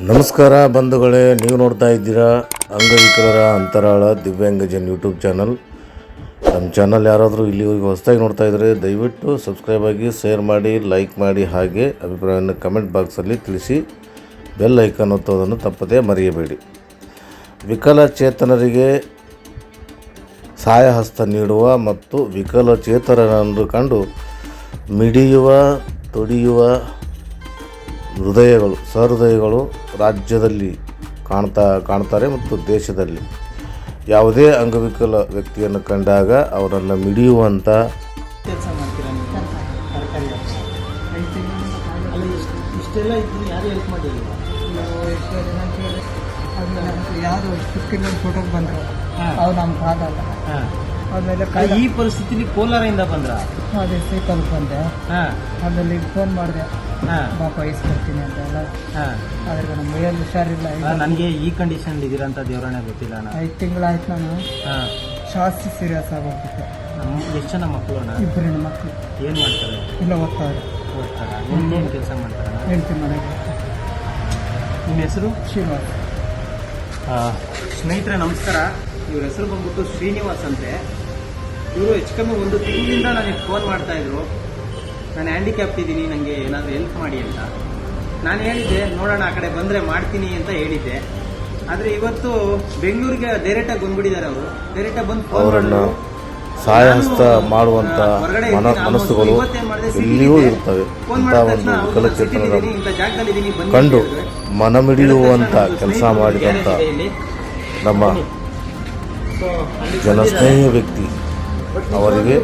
ನಮಸ್ಕಾರ ಬಂಧುಗಳೇ, ನೀವು ನೋಡ್ತಾ ಇದ್ದೀರಾ ಅಂಗವಿಕಲರ ಅಂತರಾಳ ದಿವ್ಯಾಂಗಜನ್ ಯೂಟ್ಯೂಬ್ ಚಾನಲ್. ನಮ್ಮ ಚಾನಲ್ ಯಾರಾದರೂ ಇಲ್ಲಿವರೆಗೆ ಹೊಸದಾಗಿ ನೋಡ್ತಾ ಇದ್ದರೆ ದಯವಿಟ್ಟು ಸಬ್ಸ್ಕ್ರೈಬ್ ಆಗಿ, ಶೇರ್ ಮಾಡಿ, ಲೈಕ್ ಮಾಡಿ ಹಾಗೆ ಅಭಿಪ್ರಾಯವನ್ನು ಕಮೆಂಟ್ ಬಾಕ್ಸಲ್ಲಿ ತಿಳಿಸಿ ಬೆಲ್ ಐಕನ್ ಒತ್ತೋದನ್ನು ತಪ್ಪದೇ ಮರೆಯಬೇಡಿ. ವಿಕಲಚೇತನರಿಗೆ ಸಹಾಯ ಹಸ್ತ ನೀಡುವ ಮತ್ತು ವಿಕಲಚೇತನರನ್ನು ಕಂಡು ಮಿಡಿಯುವ, ತುಡಿಯುವ ಹೃದಯಗಳು ಸಹೃದಯಗಳು ರಾಜ್ಯದಲ್ಲಿ ಕಾಣ್ತಾ ಕಾಣ್ತಾರೆ ಮತ್ತು ದೇಶದಲ್ಲಿ. ಯಾವುದೇ ಅಂಗವಿಕಲ ವ್ಯಕ್ತಿಯನ್ನು ಕಂಡಾಗ ಅವರನ್ನು ಮಿಡಿಯುವಂಥ ಯಾರು ಫೋಟೋಗೆ ಬಂದರು? ನಮ್ಗೆ ಆಗಲ್ಲ ಆಮೇಲೆ ಈ ಪರಿಸ್ಥಿತಿಲಿ ಕೋಲಾರದಿಂದ ಬಂದ್ರ? ಅದೇ ಸೈಕಲ್ ಬಂದೆ. ಹಾಂ. ಆಮೇಲೆ ಫೋನ್ ಮಾಡಿದೆ. ಇಸ್ಕೊಡ್ತೀನಿ ಅಂತ ಎಲ್ಲ ಹಾಂ. ಅದ್ರಿಗೆ ನಮ್ಮ ಮೈಯಲ್ಲಿ ಹುಷಾರಿಲ್ಲ. ನನಗೆ ಈ ಕಂಡೀಷನ್ ಇದಿರಂತ ಅಂತ ದೇವರೇ ಗೊತ್ತಿಲ್ಲ ಅಣ್ಣ. ಐದು ತಿಂಗಳಾಯ್ತು ನಾನು. ಹಾಂ. ಜಾಸ್ತಿ ಸೀರಿಯಸ್ ಆಗೋಗ್ಬಿಟ್ಟೆ. ನಮ್ಮ ಎಷ್ಟು ಜನ ಮಕ್ಕಳು ಇಬ್ಬರು ಇಬ್ಬರಿನ ಮಕ್ಕಳು ಏನು ಮಾಡ್ತಾರೆ? ಇಲ್ಲ ಓದ್ತಾರೆ. ಓದ್ತಾರೆ? ಇನ್ನೇನು ಕೆಲಸ ಮಾಡ್ತಾರೆ ಹೇಳ್ತೀನಿ ಮನೆಗೆ. ನಿಮ್ಮ ಹೆಸರು? ಶ್ರೀನಿವಾಸ್. ಸ್ನೇಹಿತರೆ ನಮಸ್ಕಾರ. ಇವ್ರ ಹೆಸರು ಬಂದ್ಬಿಟ್ಟು ಶ್ರೀನಿವಾಸ್ ಅಂತೆ. ಇವರು ಹೆಚ್ಚು ಕಮ್ಮಿ ಒಂದು ತಿಂಗಳಿಂದ ನನಗೆ ಫೋನ್ ಮಾಡ್ತಾ ಇದ್ರು. ನಾನು ಹ್ಯಾಂಡಿಕ್ಯಾಪ್ ಇದ್ದೀನಿ ನನಗೆ ಏನಾದರೂ ಹೆಲ್ಪ್ ಮಾಡಿ ಅಂತ. ನಾನು ಹೇಳಿದ್ದೆ ನೋಡೋಣ ಆ ಕಡೆ ಬಂದರೆ ಮಾಡ್ತೀನಿ ಅಂತ ಹೇಳಿದ್ದೆ. ಆದರೆ ಇವತ್ತು ಬೆಂಗಳೂರಿಗೆ ಡೈರೆಕ್ಟಾಗಿ ಬಂದ್ಬಿಟ್ಟಿದ್ದಾರೆ ಅವರು. ಡೈರೆಕ್ಟಾಗಿ ಬಂದು ಅವರನ್ನು. ಸಹಾಯ ಹಸ್ತ ಮಾಡುವಂತ ಮನಸ್ಸುಗಳು ಇದ್ದೆ. ಇರ್ತವೆ ಇಂಥ ಒಂದು ವಿಕಲಚೇತನರ ಕಂಡು ಮನಮಿಡಿಯುವಂತ ಮನಮಿಡಿಯುವಂಥ ಕೆಲಸ ಮಾಡಿದಂತ ಮಾಡಿದಂಥ ನಮ್ಮ ಜನಸ್ನೇಹಿ ವ್ಯಕ್ತಿ. ಅವರಿಗೆ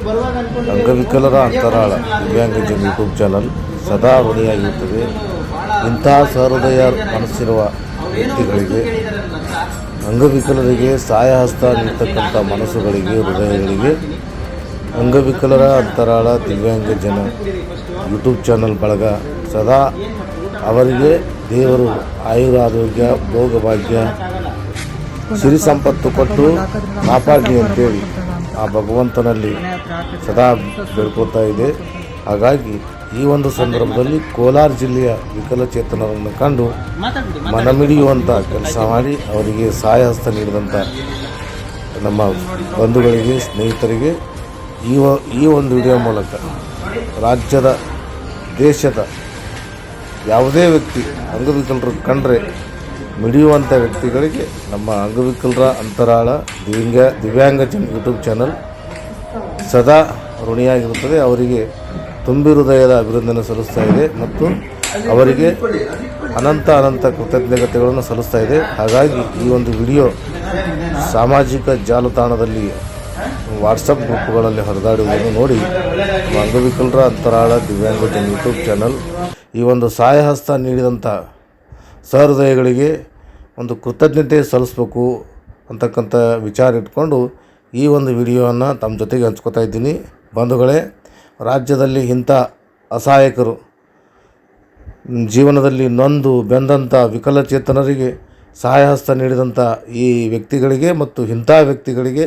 ಅಂಗವಿಕಲರ ಅಂತರಾಳ ದಿವ್ಯಾಂಗಜನ್ ಯೂಟ್ಯೂಬ್ ಚಾನಲ್ ಸದಾ ಋಣಿಯಾಗಿರುತ್ತದೆ ಇಂತಹ ಸಹೃದಯ ಮನಸ್ಸಿರುವ ವ್ಯಕ್ತಿಗಳಿಗೆ. ಅಂಗವಿಕಲರಿಗೆ ಸಹಾಯ ಹಸ್ತ ನೀಡ್ತಕ್ಕಂಥ ಮನಸ್ಸುಗಳಿಗೆ, ಹೃದಯಗಳಿಗೆ ಅಂಗವಿಕಲರ ಅಂತರಾಳ, ದಿವ್ಯಾಂಗ ಜನ ಯೂಟ್ಯೂಬ್ ಚಾನಲ್ ಬಳಗ ಸದಾ ಅವರಿಗೆ ದೇವರು ಆಯುರ ಆರೋಗ್ಯ ಭೋಗಭಾಗ್ಯ ಸಿರಿ ಸಂಪತ್ತು ಕೊಟ್ಟು ಕಾಪಾಡಲಿ ಅಂತೇಳಿ ಆ ಭಗವಂತನಲ್ಲಿ ಸದಾ ಬೇಡ್ಕೋತಾ ಇದೆ. ಹಾಗಾಗಿ ಈ ಒಂದು ಸಂದರ್ಭದಲ್ಲಿ ಕೋಲಾರ ಜಿಲ್ಲೆಯ ವಿಕಲಚೇತನರನ್ನು ಕಂಡು ಮನಮಿಡಿಯುವಂಥ ಕೆಲಸ ಮಾಡಿ ಅವರಿಗೆ ಸಹಾಯ ಹಸ್ತ ನೀಡಿದಂಥ ನಮ್ಮ ಬಂಧುಗಳಿಗೆ, ಸ್ನೇಹಿತರಿಗೆ ಈ ಈ ಒಂದು ವಿಡಿಯೋ ಮೂಲಕ ರಾಜ್ಯದ, ದೇಶದ ಯಾವುದೇ ವ್ಯಕ್ತಿ ಅಂಗವಿಕಲರು ಕಂಡ್ರೆ ಮಿಡಿಯುವಂಥ ವ್ಯಕ್ತಿಗಳಿಗೆ ನಮ್ಮ ಅಂಗವಿಕಲರ ಅಂತರಾಳ ದಿವ್ಯಾಂಗ ಜನ್ ಯೂಟ್ಯೂಬ್ ಚಾನಲ್ ಸದಾ ಋಣಿಯಾಗಿರುತ್ತದೆ. ಅವರಿಗೆ ತುಂಬಿ ಹೃದಯದ ಅಭಿನಂದನೆ ಸಲ್ಲಿಸ್ತಾ ಇದೆ ಮತ್ತು ಅವರಿಗೆ ಅನಂತ ಅನಂತ ಕೃತಜ್ಞತೆಗಳನ್ನು ಸಲ್ಲಿಸ್ತಾ ಇದೆ. ಹಾಗಾಗಿ ಈ ಒಂದು ವಿಡಿಯೋ ಸಾಮಾಜಿಕ ಜಾಲತಾಣದಲ್ಲಿ ವಾಟ್ಸಪ್ ಗ್ರೂಪ್ಗಳಲ್ಲಿ ಹರಿದಾಡುವುದನ್ನು ನೋಡಿ ಅಂಗವಿಕಲರ ಅಂತರಾಳ ದಿವ್ಯಾಂಗಜನ್ ಯೂಟ್ಯೂಬ್ ಚಾನಲ್ ಈ ಒಂದು ಸಹಾಯ ಹಸ್ತ ನೀಡಿದಂಥ ಸಹೃದಯಗಳಿಗೆ ಒಂದು ಕೃತಜ್ಞತೆ ಸಲ್ಲಿಸ್ಬೇಕು ಅಂತಕ್ಕಂಥ ವಿಚಾರ ಇಟ್ಕೊಂಡು ಈ ಒಂದು ವಿಡಿಯೋವನ್ನು ತಮ್ಮ ಜೊತೆಗೆ ಹಂಚ್ಕೋತಾ ಇದ್ದೀನಿ. ಬಂಧುಗಳೇ, ರಾಜ್ಯದಲ್ಲಿ ಇಂಥ ಅಸಹಾಯಕರು, ಜೀವನದಲ್ಲಿ ನೊಂದು ಬೆಂದಂಥ ವಿಕಲಚೇತನರಿಗೆ ಸಹಾಯ ಹಸ್ತ ನೀಡಿದಂಥ ಈ ವ್ಯಕ್ತಿಗಳಿಗೆ ಮತ್ತು ಇಂಥ ವ್ಯಕ್ತಿಗಳಿಗೆ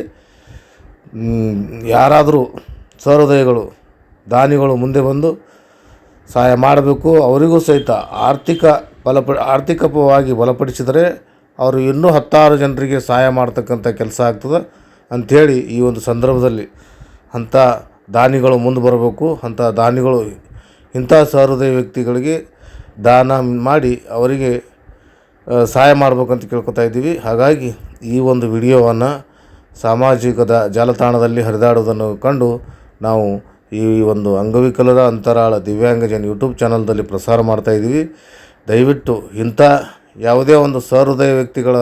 ಯಾರಾದರೂ ಸಹೃದಯಗಳು ದಾನಿಗಳು ಮುಂದೆ ಬಂದು ಸಹಾಯ ಮಾಡಬೇಕು. ಅವರಿಗೂ ಸಹಿತ ಆರ್ಥಿಕ ಬಲಪ ಆರ್ಥಿಕವಾಗಿ ಬಲಪಡಿಸಿದರೆ ಅವರು ಇನ್ನೂ ಹತ್ತಾರು ಜನರಿಗೆ ಸಹಾಯ ಮಾಡ್ತಕ್ಕಂಥ ಕೆಲಸ ಆಗ್ತದೆ ಅಂಥೇಳಿ ಈ ಒಂದು ಸಂದರ್ಭದಲ್ಲಿ ಅಂಥ ದಾನಿಗಳು ಮುಂದೆ ಬರಬೇಕು. ಅಂಥ ದಾನಿಗಳು ಇಂಥ ಸಹೃದಯ ವ್ಯಕ್ತಿಗಳಿಗೆ ದಾನ ಮಾಡಿ ಅವರಿಗೆ ಸಹಾಯ ಮಾಡ್ಬೇಕಂತ ಕೇಳ್ಕೊತಾ ಇದ್ದೀವಿ. ಹಾಗಾಗಿ ಈ ಒಂದು ವಿಡಿಯೋವನ್ನು ಸಾಮಾಜಿಕದ ಜಾಲತಾಣದಲ್ಲಿ ಹರಿದಾಡುವುದನ್ನು ಕಂಡು ನಾವು ಈ ಒಂದು ಅಂಗವಿಕಲರ ಅಂತರಾಳ ದಿವ್ಯಾಂಗಜನ್ ಯೂಟ್ಯೂಬ್ ಚಾನಲ್ದಲ್ಲಿ ಪ್ರಸಾರ ಮಾಡ್ತಾ ಇದ್ದೀವಿ. ದಯವಿಟ್ಟು ಇಂಥ ಯಾವುದೇ ಒಂದು ಸಹೃದಯ ವ್ಯಕ್ತಿಗಳ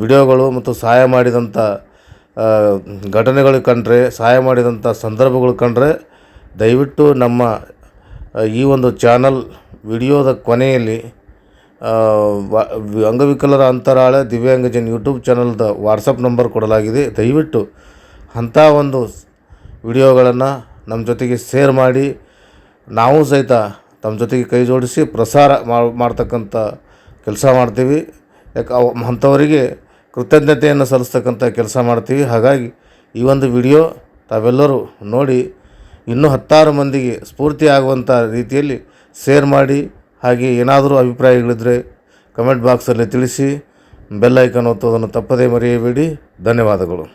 ವಿಡಿಯೋಗಳು ಮತ್ತು ಸಹಾಯ ಮಾಡಿದಂಥ ಘಟನೆಗಳು ಕಂಡ್ರೆ, ಸಹಾಯ ಮಾಡಿದಂಥ ಸಂದರ್ಭಗಳು ಕಂಡ್ರೆ ದಯವಿಟ್ಟು ನಮ್ಮ ಈ ಒಂದು ಚಾನಲ್ ವಿಡಿಯೋದ ಕೊನೆಯಲ್ಲಿ ಅಂಗವಿಕಲರ ಅಂತರಾಳ ದಿವ್ಯಾಂಗಜನ್ ಯೂಟ್ಯೂಬ್ ಚಾನಲ್ದ ವಾಟ್ಸಪ್ ನಂಬರ್ ಕೊಡಲಾಗಿದೆ. ದಯವಿಟ್ಟು ಅಂಥ ಒಂದು ವಿಡಿಯೋಗಳನ್ನು ನಮ್ಮ ಜೊತೆಗೆ ಶೇರ್ ಮಾಡಿ, ನಾವು ಸಹಿತ ತಮ್ಮ ಜೊತೆಗೆ ಕೈ ಜೋಡಿಸಿ ಪ್ರಸಾರ ಮಾಡ್ತಕ್ಕಂಥ ಕೆಲಸ ಮಾಡ್ತೀವಿ. ಯಾಕೆ ಅವ ಅಂಥವರಿಗೆ ಕೃತಜ್ಞತೆಯನ್ನು ಸಲ್ಲಿಸ್ತಕ್ಕಂಥ ಕೆಲಸ ಮಾಡ್ತೀವಿ. ಹಾಗಾಗಿ ಈ ಒಂದು ವಿಡಿಯೋ ತಾವೆಲ್ಲರೂ ನೋಡಿ, ಇನ್ನೂ ಹತ್ತಾರು ಮಂದಿಗೆ ಸ್ಫೂರ್ತಿ ಆಗುವಂಥ ರೀತಿಯಲ್ಲಿ ಶೇರ್ ಮಾಡಿ, ಹಾಗೆ ಏನಾದರೂ ಅಭಿಪ್ರಾಯಗಳಿದ್ದರೆ ಕಮೆಂಟ್ ಬಾಕ್ಸಲ್ಲಿ ತಿಳಿಸಿ, ಬೆಲ್ ಐಕನ್ ಒತ್ತೋದನ್ನು ತಪ್ಪದೇ ಮರೆಯಬೇಡಿ. ಧನ್ಯವಾದಗಳು.